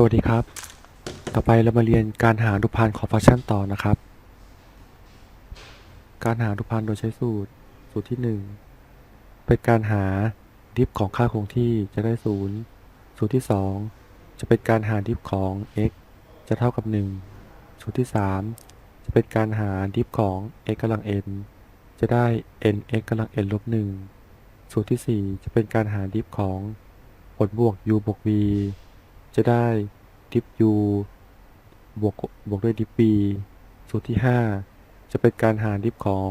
สวัสดีครับ ต่อไปเรามาเรียนการหาอนุพันธ์ของฟังก์ชันต่อนะครับ การหาอนุพันธ์โดยใช้สูตร สูตรที่ 1 เป็นการหาดิฟของค่าคงที่จะได้ 0 สูตรที่ 2 จะเป็นการหาดิฟของ x จะเท่ากับ 1 สูตรที่ 3 จะเป็นการหาดิฟของ x กำลัง n จะได้ n x กำลัง n ลบ1สูตรที่ 4 จะเป็นการหาดิฟของผลบวก u บวก v จะได้ดิฟ u บวกบวกด้วยดิฟ b สูตรที่ 5 จะเป็นการหาดิฟของ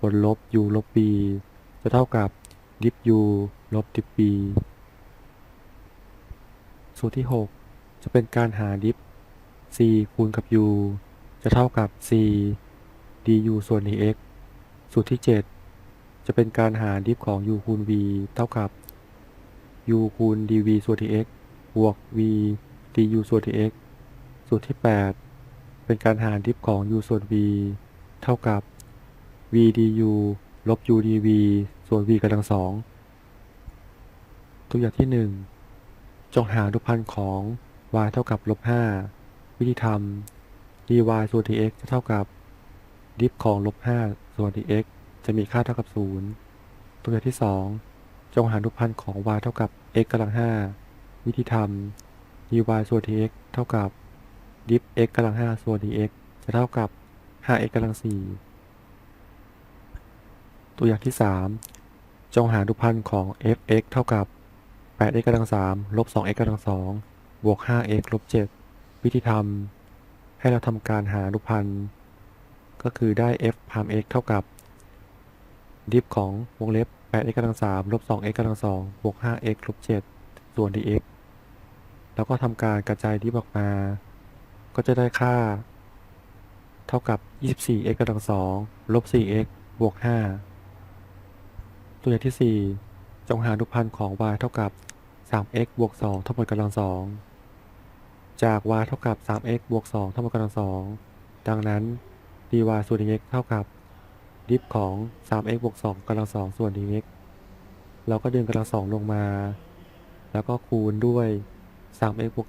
ผลลบ u ลบ b จะเท่ากับดิฟ u ลบดิฟ b สูตรที่ 6 จะเป็นการหาดิฟ c คูณกับ u จะเท่ากับ c du ส่วน dx สูตรที่ 7 จะเป็นการหาดิฟของ u คูณ v เท่ากับ u คูณ dv ส่วน dx บวก v du ส่วน dx สูตรที่ 8 เป็นการหาดิฟของ u ส่วน v เท่ากับ v du ลบ u dv ส่วน v กำลังสองตัวอย่างที่ 1 จงหาอนุพันธ์ของ y เท่ากับลบ5วิธีทำ dy ส่วน dx จะเท่ากับ ดิฟของลบ5ส่วน dx จะมีค่าเท่ากับ 0 ตัวอย่างที่ 2 จงหาอนุพันธ์ของ y เท่ากับ x กำลัง5 วิธีทำ dy ส่วน dx เท่ากับดิฟ x กำลัง5ส่วน dx จะเท่ากับ 5x กำลัง4ตัวอย่างที่ 3 จงหาอนุพันธ์ของ f(x) เท่ากับ 8x กำลัง3ลบ 2x กำลัง2บวก 5x ลบ 7 วิธีทำ ให้เราทำการหาอนุพันธ์ก็คือได้ f พาม x เท่ากับ ดิฟของวงเล็บ 8x กำลัง3ลบ 2x กำลัง2บวก 5x ลบ 7 ส่วน dx แล้วก็ทำการกระจายดิฟออกมา ก็จะได้ค่า เท่ากับ 24x กำลัง2ลบ 4x บวก 5 ตัวอย่างที่ 4 จงหาอนุพันธ์ของ y เท่ากับ 3x บวก 2 ทั้งหมดกำลัง2จาก y เท่ากับ 3x บวก 2 ทั้งหมดกำลัง2ดังนั้น dy ส่วน dx เท่ากับ ดิฟของ 3x บวก 2กำลัง2ส่วน dx เราก็ดึงกำลัง2ลงมา แล้วก็คูณด้วย 3x บวก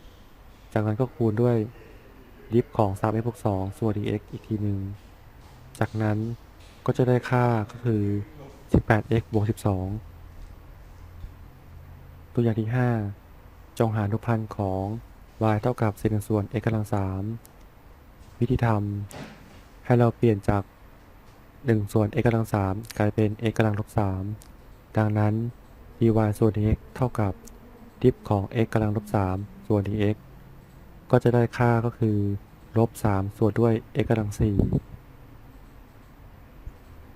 2จากนั้นก็คูณด้วยดิฟของ 3x บวก2ส่วน dx อีกทีหนึ่ง จากนั้นก็จะได้ค่าก็คือ 18x บวก 12 ตัวอย่างที่ 5 จงหาอนุพันธ์ของ y เท่ากับเศษหนึ่งส่วน x กำลัง 3 วิธีทำให้เราเปลี่ยนจาก 1 ส่วน x กำลัง 3 กลายเป็น x กำลังลบ3ดังนั้น dy ส่วน dx เท่ากับดิฟของ x กำลังลบ3ส่วน dx ก็จะได้ค่าก็คือลบ3ส่วนด้วย x กำลัง4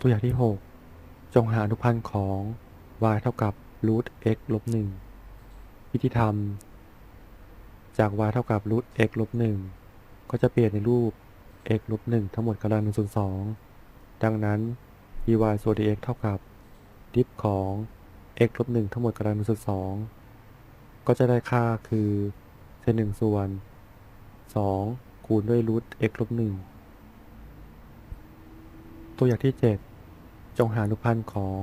ตัวอย่างที่ 6 จงหาอนุพันธ์ของ y เท่ากับ root x ลบ1วิธีทำจาก y เท่ากับ root x ลบ1ก็จะเปลี่ยนในรูป x ลบ1ทั้งหมดกำลัง1ส่วน2ดังนั้น dy ส่วน dx เท่ากับดิฟของ x ลบ1ทั้งหมดกำลังส่วน2ก็จะได้ค่าคือเศษ1ส่วน2คูณด้วย root x ลบ1ตัวอย่างที่7จงหาอนุพันธ์ของ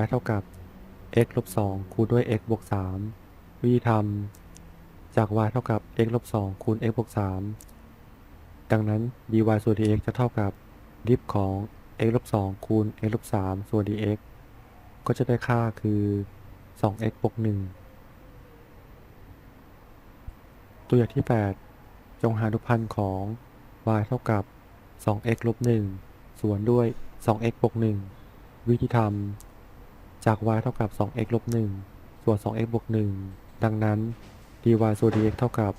y เท่ากับ x ลบ2คูณด้วย x บวก3วิธีทำจาก y เท่ากับ x ลบ2คูณ x บวก3ดังนั้น dy ส่วน dx จะเท่ากับดิฟของ x ลบ2คูณ x ลบ3ส่วน dx ก็จะได้ค่าคือ 2x บวก1ตัวอย่างที่ 8 จงหาอนุพันธ์ของ y เท่ากับ 2x ลบ1ส่วนด้วย 2x บวก1วิธีทำจาก y เท่ากับ 2x ลบ1ส่วน 2x บวก1ดังนั้น dy ส่วน dx เท่ากับ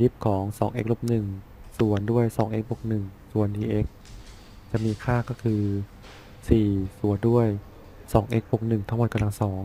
ดิฟของ 2x ลบ1ส่วนด้วย 2x บวก1ส่วน dx จะมีค่าก็คือ 4 ส่วนด้วย 2x บวก1ทั้งหมดกำลังสอง